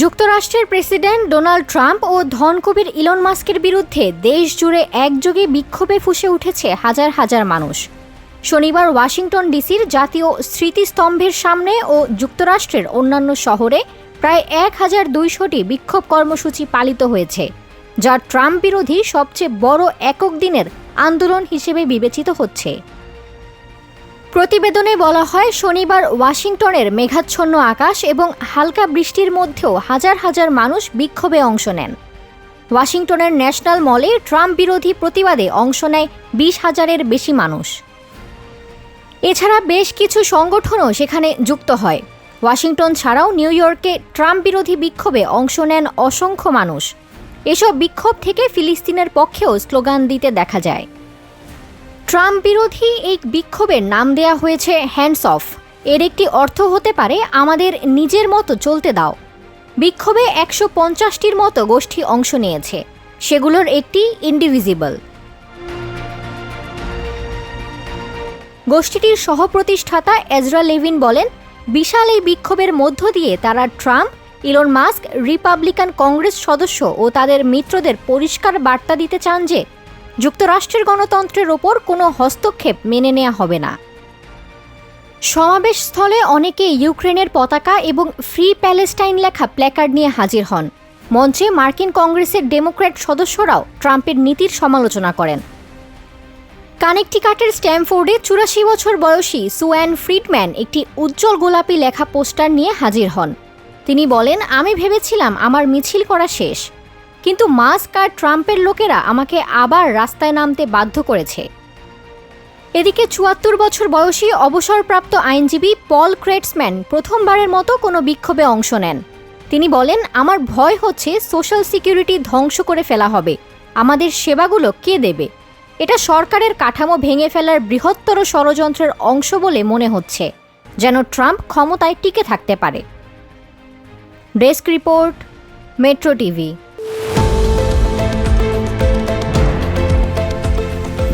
যুক্তরাষ্ট্রের president Donald Trump ও ধনকবির ইলন মাস্কের বিরুদ্ধে দেশ জুড়ে একযোগে বিক্ষোভে ফুসে উঠেছে হাজার হাজার মানুষ। শনিবার ওয়াশিংটন ডিসির জাতীয় স্মৃতিস্তম্ভের সামনে ও যুক্তরাষ্ট্রের অন্যান্য শহরে প্রায় এক হাজার দুইশোটি বিক্ষোভ কর্মসূচি পালিত হয়েছে, যা ট্রাম্প বিরোধী সবচেয়ে বড় একক দিনের আন্দোলন হিসেবে বিবেচিত হচ্ছে। প্রতিবেদনে বলা হয়, শনিবার ওয়াশিংটনের মেঘাচ্ছন্ন আকাশ এবং হালকা বৃষ্টির মধ্যেও হাজার হাজার মানুষ বিক্ষোভে অংশ নেন। ওয়াশিংটনের ন্যাশনাল মলে ট্রাম্প বিরোধী প্রতিবাদে অংশ নেয় বিশ হাজারের বেশি মানুষ। এছাড়া বেশ কিছু সংগঠনও সেখানে যুক্ত হয়। ওয়াশিংটন ছাড়াও নিউ ইয়র্কে ট্রাম্প বিরোধী বিক্ষোভে অংশ নেন অসংখ্য মানুষ। এসব বিক্ষোভ থেকে ফিলিস্তিনের পক্ষেও স্লোগান দিতে দেখা যায়। ট্রাম্প বিরোধী এই বিক্ষোভের নাম দেয়া হয়েছে হ্যান্ডস অফ। এর একটি অর্থ হতে পারে, আমাদের নিজের মতো চলতে দাও। বিক্ষোভে একশো পঞ্চাশটির মতো গোষ্ঠী অংশ নিয়েছে। সেগুলোর একটি ইন্ডিভিজিবল গোষ্ঠীটির সহপ্রতিষ্ঠাতা এজরা লেভিন বলেন, বিশাল এই বিক্ষোভের মধ্য দিয়ে তারা Trump, Elon Musk, Republican Congress সদস্য ও তাদের মিত্রদের পরিষ্কার বার্তা দিতে চান যে যুক্তরাষ্ট্রের গণতন্ত্রের ওপর কোনো হস্তক্ষেপ মেনে নেওয়া হবে না। সমাবেশ স্থলে অনেকে ইউক্রেনের পতাকা এবং ফ্রি প্যালেস্টাইন লেখা প্ল্যাকার্ড নিয়ে হাজির হন। মঞ্চে মার্কিন কংগ্রেসের ডেমোক্র্যাট সদস্যরাও ট্রাম্পের নীতির সমালোচনা করেন। কানেকটিকাটের স্ট্যামফোর্ডে চুরাশি বছর বয়সী সুয়ান ফ্রিডম্যান একটি উজ্জ্বল গোলাপি লেখা পোস্টার নিয়ে হাজির হন। তিনি বলেন, আমি ভেবেছিলাম আমার মিছিল করা শেষ। কিন্তু মাস্ক আর ট্রাম্পের লোকেরা আমাকে আবার রাস্তায় নামতে বাধ্য করেছে। এদিকে চুয়াত্তর বছর বয়সী অবসরপ্রাপ্ত আইনজীবী পল ক্রেটসম্যান প্রথমবারের মতো কোনো বিক্ষোভে অংশ নেন। তিনি বলেন, আমার ভয় হচ্ছে সোশ্যাল সিকিউরিটি ধ্বংস করে ফেলা হবে। আমাদের সেবাগুলো কে দেবে? এটা সরকারের কাঠামো ভেঙে ফেলার বৃহত্তর ষড়যন্ত্রের অংশ বলে মনে হচ্ছে, যেন ট্রাম্প ক্ষমতায় টিকে থাকতে পারে। Desk report, Metro TV.